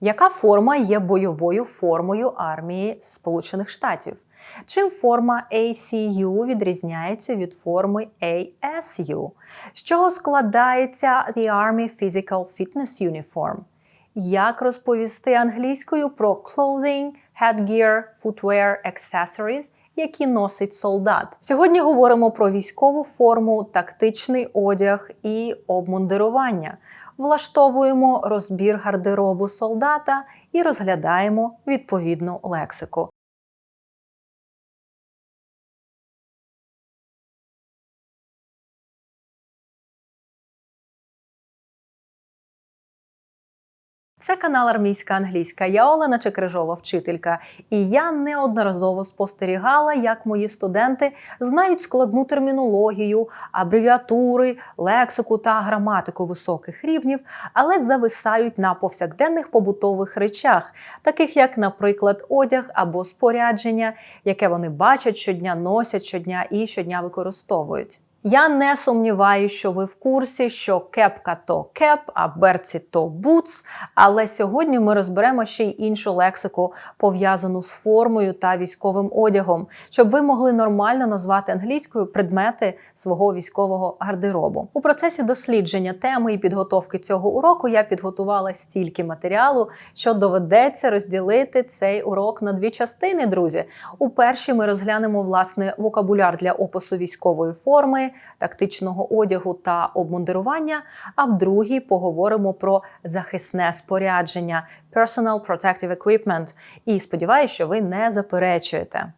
Яка форма є бойовою формою армії Сполучених Штатів? Чим форма ACU відрізняється від форми ASU? З чого складається The Army Physical Fitness Uniform? Як розповісти англійською про clothing, headgear, footwear, accessories, які носить солдат? Сьогодні говоримо про військову форму, тактичний одяг і обмундирування. Влаштовуємо розбір гардеробу солдата і розглядаємо відповідну лексику. Це канал Армійська англійська. Я Олена Чекрижова, вчителька, і я неодноразово спостерігала, як мої студенти знають складну термінологію, абревіатури, лексику та граматику високих рівнів, але зависають на повсякденних побутових речах, таких як, наприклад, одяг або спорядження, яке вони бачать щодня, носять щодня і щодня використовують. Я не сумніваюся, що ви в курсі, що кепка то кеп, а берці то бутс. Але сьогодні ми розберемо ще й іншу лексику, пов'язану з формою та військовим одягом, щоб ви могли нормально назвати англійською предмети свого військового гардеробу. У процесі дослідження теми і підготовки цього уроку я підготувала стільки матеріалу, що доведеться розділити цей урок на дві частини, друзі. У першій ми розглянемо власне вокабуляр для опису військової форми тактичного одягу та обмундирування. А в другій поговоримо про захисне спорядження Personal Protective Equipment. І сподіваюся, що ви не заперечуєте.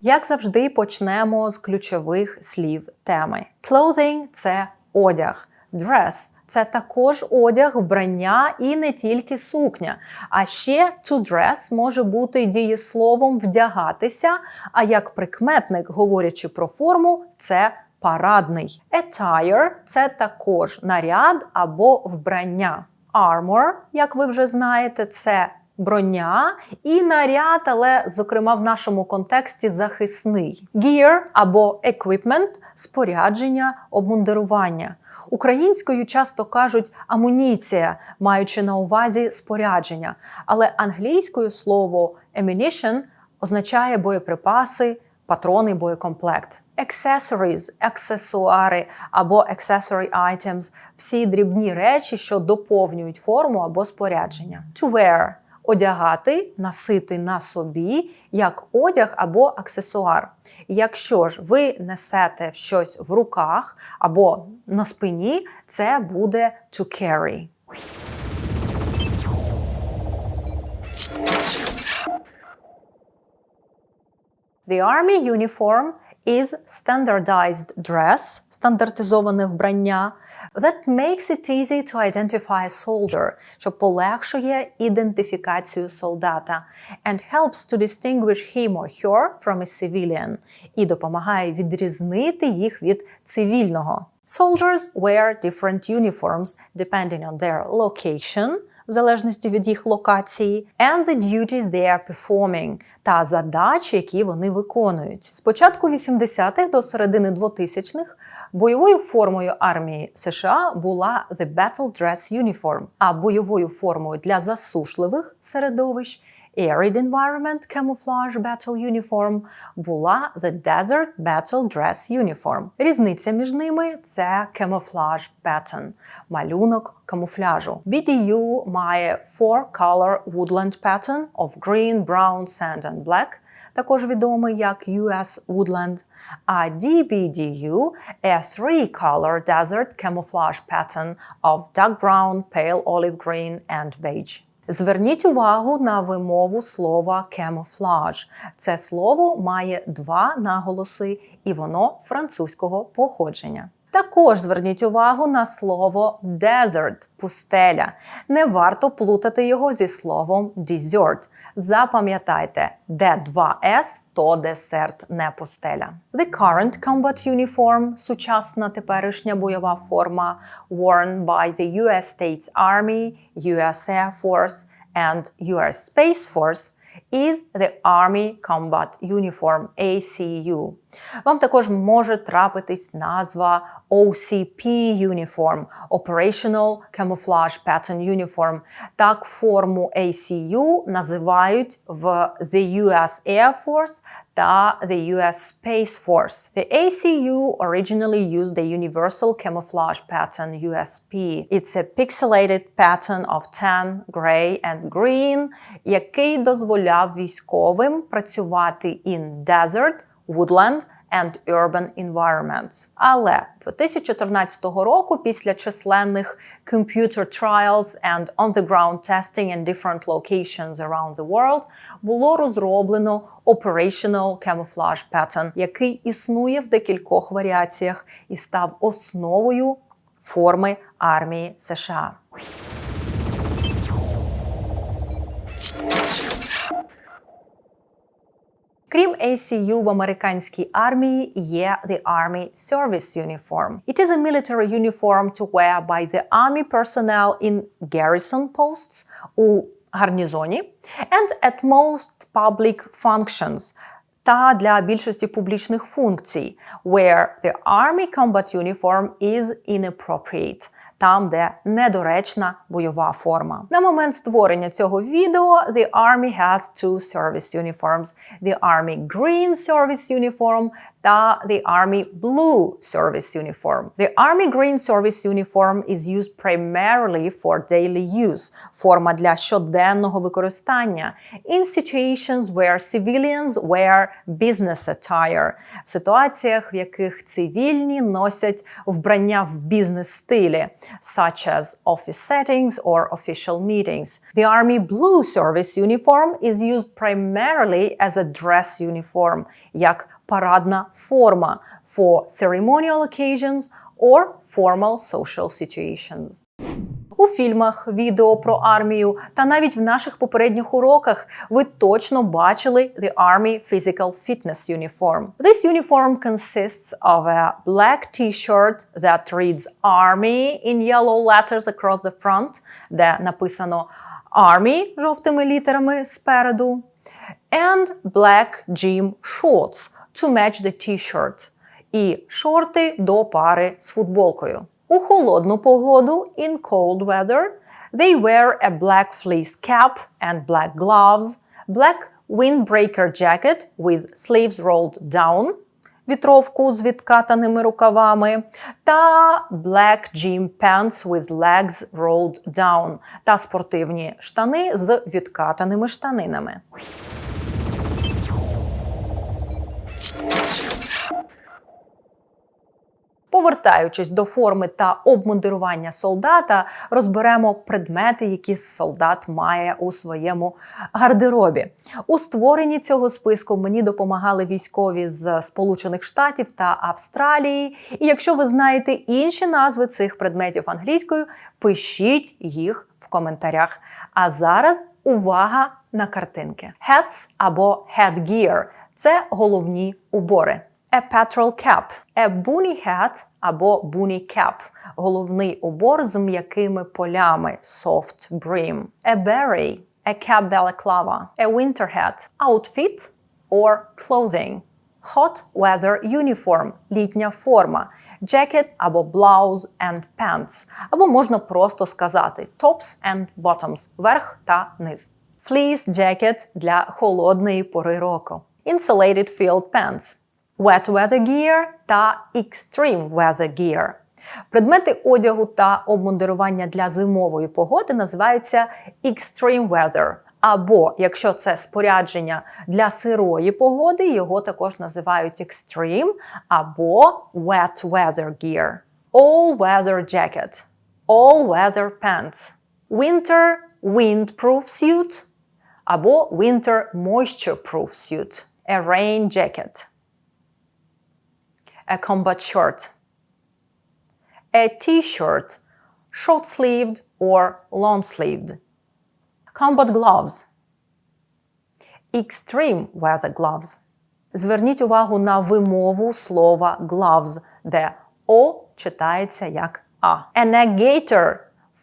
Як завжди, почнемо з ключових слів теми. Clothing – це одяг, dress – це також одяг, вбрання і не тільки сукня. А ще to dress може бути дієсловом вдягатися. А як прикметник, говорячи про форму, це парадний. Attire – це також наряд або вбрання. Armor, як ви вже знаєте, це броня і наряд, але, зокрема, в нашому контексті захисний. Gear або equipment – спорядження, обмундирування. Українською часто кажуть амуніція, маючи на увазі спорядження, але англійською слово ammunition означає боєприпаси, патрони, боєкомплект. Accessories – аксесуари або accessory items – всі дрібні речі, що доповнюють форму або спорядження. To wear – одягати, носити на собі як одяг або аксесуар. Якщо ж ви несете щось в руках або на спині, це буде to carry. The army uniform is standardized dress, стандартизоване вбрання, that makes it easy to identify a soldier, що полегшує ідентифікацію солдата, and helps to distinguish him or her from a civilian, і допомагає відрізнити їх від цивільного. Soldiers wear different uniforms depending on their location, в залежності від їх локації, and the duties they are performing, та задачі, які вони виконують. З початку 80-х до середини 2000-х бойовою формою армії США була the Battle Dress Uniform, а бойовою формою для засушливих середовищ Arid Environment Camouflage Battle Uniform була The Desert Battle Dress Uniform. Різниця між ними це Camouflage Pattern, малюнок камуфляжу. BDU має Four-Color Woodland Pattern of Green, Brown, Sand and Black, також відомий як US Woodland, а DBDU – a three-color desert camouflage pattern of dark brown, pale olive green and beige. Зверніть увагу на вимову слова camouflage. Це слово має два наголоси, і воно французького походження. Також зверніть увагу на слово desert – пустеля. Не варто плутати його зі словом desert. Запам'ятайте, де 2S, то десерт, не пустеля. The current combat uniform – сучасна теперішня бойова форма worn by the US States Army, US Air Force and US Space Force is the Army Combat Uniform ACU. Вам також може трапитись назва OCP Uniform Operational Camouflage Pattern Uniform. Так форму ACU називають в the US Air Force та the US Space Force. The ACU originally used the Universal Camouflage Pattern USP. It's a pixelated pattern of tan, gray and green, який дозволяв військовим працювати in desert, woodland and urban environments. Але 2014 року, після численних computer trials and on-the-ground testing in different locations around the world, було розроблено Operational Camouflage Pattern, який існує в декількох варіаціях і став основою форми армії США. Крім ACU в американській армії є the Army Service Uniform. It is a military uniform to wear by the army personnel in garrison posts у гарнізоні and at most public functions та для більшості публічних функцій, where the army combat uniform is inappropriate, Там, де недоречна бойова форма. На момент створення цього відео the Army has two service uniforms: the Army Green Service Uniform та the Army Blue Service Uniform. The Army Green Service Uniform is used primarily for daily use, форма для щоденного використання, in situations where civilians wear business attire, в ситуаціях, в яких цивільні носять вбрання в бізнес-стилі, such as office settings or official meetings. The Army Blue Service Uniform is used primarily as a dress uniform, як парадна форма for ceremonial occasions or formal social situations. У фільмах, відео про армію та навіть в наших попередніх уроках ви точно бачили the Army Physical Fitness Uniform. This uniform consists of a black t-shirt that reads Army in yellow letters across the front, де написано Army жовтими літерами спереду, and black gym shorts to match the t-shirt. І шорти до пари з футболкою. У холодну погоду in cold weather they wear a black fleece cap and black gloves, black windbreaker jacket with sleeves rolled down, вітровку з відкатаними рукавами, та black gym pants with legs rolled down та спортивні штани з відкатаними штанинами. Повертаючись до форми та обмундирування солдата, розберемо предмети, які солдат має у своєму гардеробі. У створенні цього списку мені допомагали військові з Сполучених Штатів та Австралії. І якщо ви знаєте інші назви цих предметів англійською, пишіть їх в коментарях. А зараз увага на картинки: Hats або headgear – це головні убори. A petrol cap, a boonie hat або boonie cap – головний убор з м'якими полями soft brim. A beret, a cap balaclava, a winter hat, outfit or clothing. Hot weather uniform – літня форма, jacket або blouse and pants, або можна просто сказати tops and bottoms – верх та низ. Fleece jacket – для холодної пори року. Insulated field pants – wet weather gear та extreme weather gear. Предмети одягу та обмундирування для зимової погоди називаються extreme weather. Або, якщо це спорядження для сирої погоди, його також називають extreme або wet weather gear. All weather jacket, all weather pants, winter windproof suit або winter moisture-proof suit, a rain jacket a combat shirt, a t-shirt, short-sleeved or long-sleeved, combat gloves, extreme weather gloves. Зверніть увагу на вимову слова gloves, де О читається як А. A negator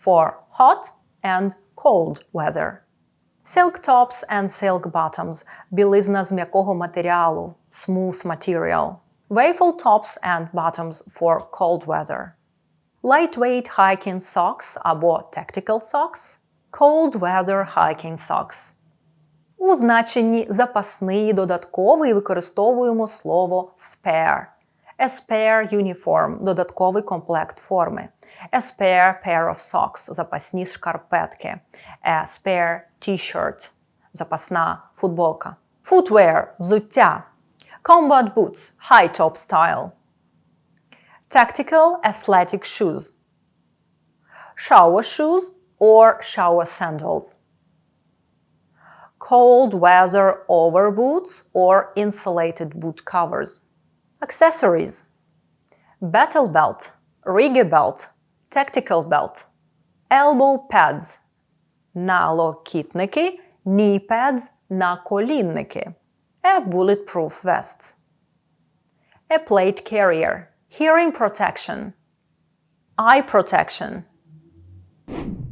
for hot and cold weather. Silk tops and silk bottoms – білизна з м'якого матеріалу, smooth material. Waffle tops and bottoms for cold weather. Lightweight hiking socks або tactical socks. Cold weather hiking socks. У значенні запасний додатковий використовуємо слово spare. A spare uniform – додатковий комплект форми. A spare pair of socks – запасні шкарпетки. A spare t-shirt – запасна футболка. Footwear – взуття. Combat boots – high top style. Tactical athletic shoes. Shower shoes or shower sandals. Cold weather overboots or insulated boot covers. Accessories. Battle belt, rigger belt, tactical belt. Elbow pads. Налокітники, knee pads, наколінники. A bulletproof vest. A plate carrier. Hearing protection. Eye protection.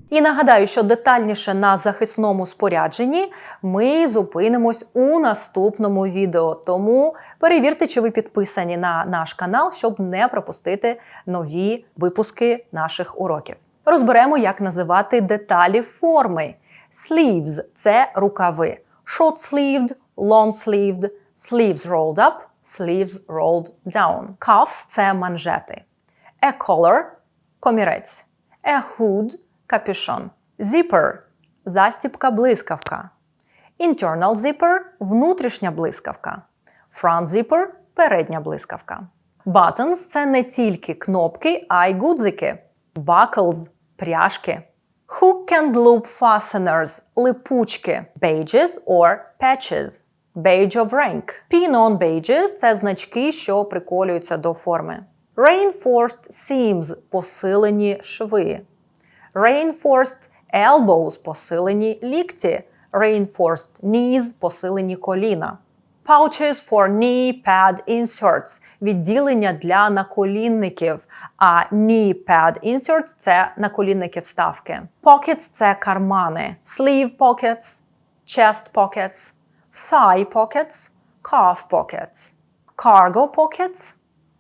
І нагадаю, що детальніше на захисному спорядженні ми зупинимось у наступному відео. Тому перевірте, чи ви підписані на наш канал, щоб не пропустити нові випуски наших уроків. Розберемо, як називати деталі форми. Sleeves – це рукави. Short-sleeved, long-sleeved, sleeves rolled up, sleeves rolled down. Cuffs – це манжети. A collar – комірець. A hood – капюшон. Zipper – застібка блискавка. Internal zipper – внутрішня блискавка. Front zipper – передня блискавка. Buttons – це не тільки кнопки, а й гудзики. Buckles – пряжки. Hook and loop fasteners – липучки. Badges or patches. Badge of rank. Pin-on badges – це значки, що приколюються до форми. Reinforced seams – посилені шви. Reinforced elbows – посилені лікті. Reinforced knees – посилені коліна. Pouches for knee pad inserts – відділення для наколінників, а knee pad inserts – це наколінники вставки. Pockets – це кармани. Sleeve pockets, chest pockets, thigh pockets, calf pockets, cargo pockets,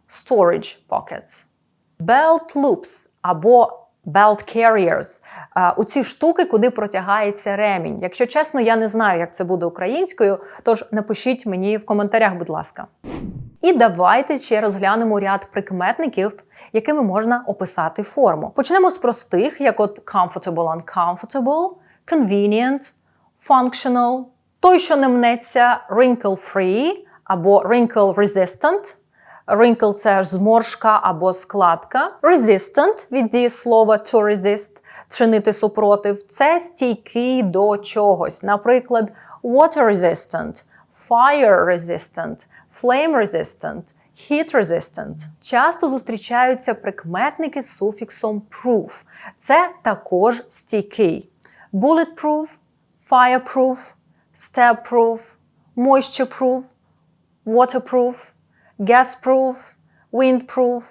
storage pockets. Belt loops або Belt carriers – у ці штуки, куди протягається ремінь. Якщо чесно, я не знаю, як це буде українською, тож напишіть мені в коментарях, будь ласка. І давайте ще розглянемо ряд прикметників, якими можна описати форму. Почнемо з простих, як от comfortable, uncomfortable, convenient, functional, той, що не мнеться, wrinkle-free або wrinkle-resistant, Wrinkle – це зморшка або складка. Resistant від дієслова to resist – чинити супротив. Це стійкий до чогось. Наприклад, water resistant, fire resistant, flame resistant, heat resistant. Часто зустрічаються прикметники з суфіксом proof. Це також стійкий. Bulletproof, fireproof, stab-proof, moisture-proof, waterproof – Gasproof, windproof,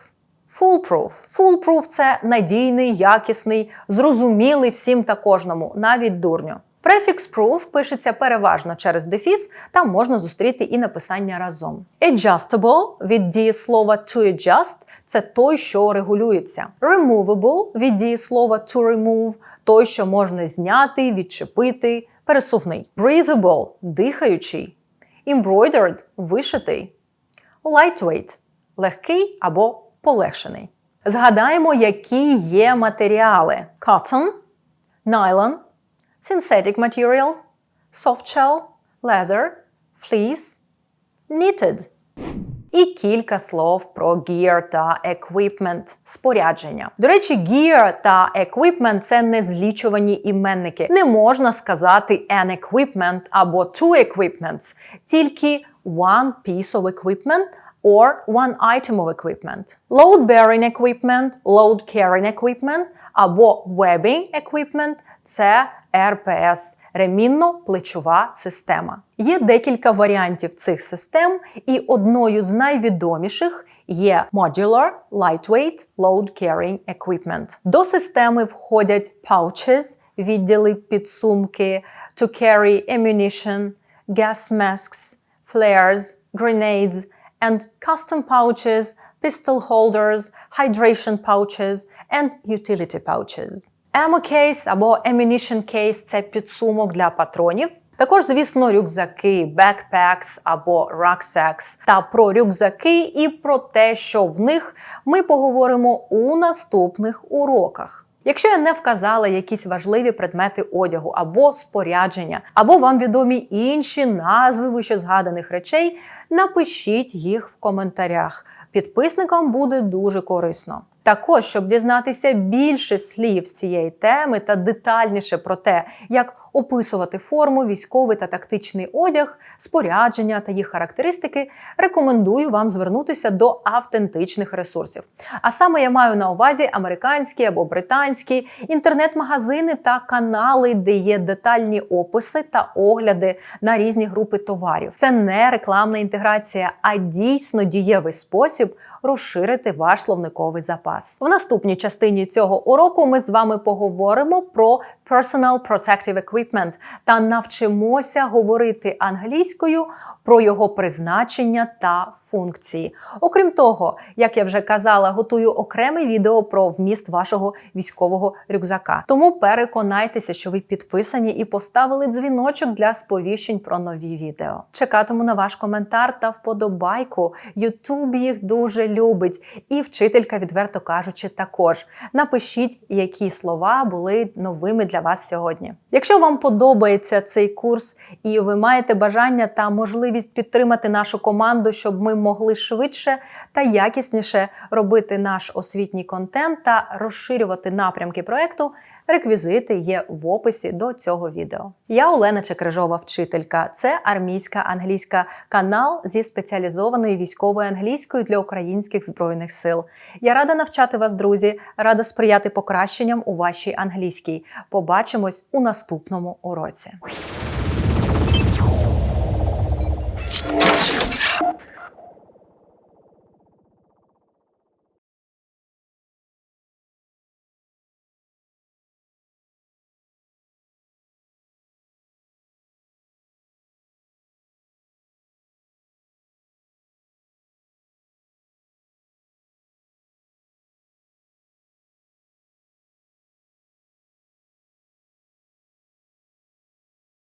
foolproof. Foolproof – це надійний, якісний, зрозумілий всім та кожному, навіть дурню. Префікс proof пишеться переважно через дефіс, там можна зустріти і написання разом. Adjustable від дієслова to adjust – це той, що регулюється. Removable від дієслова to remove – той, що можна зняти, відчепити, пересувний. Breathable – дихаючий. Embroidered – вишитий. Lightweight – легкий або полегшений. Згадаємо, які є матеріали: cotton, nylon, synthetic materials, soft shell, leather, fleece, knitted. І кілька слов про gear та equipment – спорядження. До речі, gear та equipment – це незлічувані іменники. Не можна сказати an equipment або two equipments, тільки one piece of equipment or one item of equipment. Load-bearing equipment, load-carrying equipment або webbing equipment – це РПС ремінно-плечова система. Є декілька варіантів цих систем, і одною з найвідоміших є Modular Lightweight Load Carrying Equipment. До системи входять pouches, відділи підсумки, to carry ammunition, gas masks, flares, grenades, and custom pouches, pistol holders, hydration pouches, and utility pouches. Case або ammunition case – це підсумок для патронів. Також, звісно, рюкзаки, backpacks або rucksacks. Та про рюкзаки і про те, що в них ми поговоримо у наступних уроках. Якщо я не вказала якісь важливі предмети одягу або спорядження, або вам відомі інші назви вищезгаданих речей, напишіть їх в коментарях. Підписникам буде дуже корисно. Також, щоб дізнатися більше слів з цієї теми та детальніше про те, як описувати форму, військовий та тактичний одяг, спорядження та їх характеристики, рекомендую вам звернутися до автентичних ресурсів. А саме я маю на увазі американські або британські інтернет-магазини та канали, де є детальні описи та огляди на різні групи товарів. Це не рекламна інтеграція, а дійсно дієвий спосіб розширити ваш словниковий запас. В наступній частині цього уроку ми з вами поговоримо про Personal Protective Equipment та навчимося говорити англійською про його призначення та функції. Окрім того, як я вже казала, готую окреме відео про вміст вашого військового рюкзака. Тому переконайтеся, що ви підписані і поставили дзвіночок для сповіщень про нові відео. Чекатиму на ваш коментар та вподобайку. Ютуб їх дуже любить, і вчителька, відверто кажучи, також. Напишіть, які слова були новими для вас сьогодні. Якщо вам подобається цей курс і ви маєте бажання та можливість підтримати нашу команду, щоб ми могли швидше та якісніше робити наш освітній контент та розширювати напрямки проекту, реквізити є в описі до цього відео. Я Олена Чекрижова, вчителька. Це армійська англійська канал зі спеціалізованою військовою англійською для українських збройних сил. Я рада навчати вас, друзі, рада сприяти покращенням у вашій англійській. Побачимось у наступному уроці.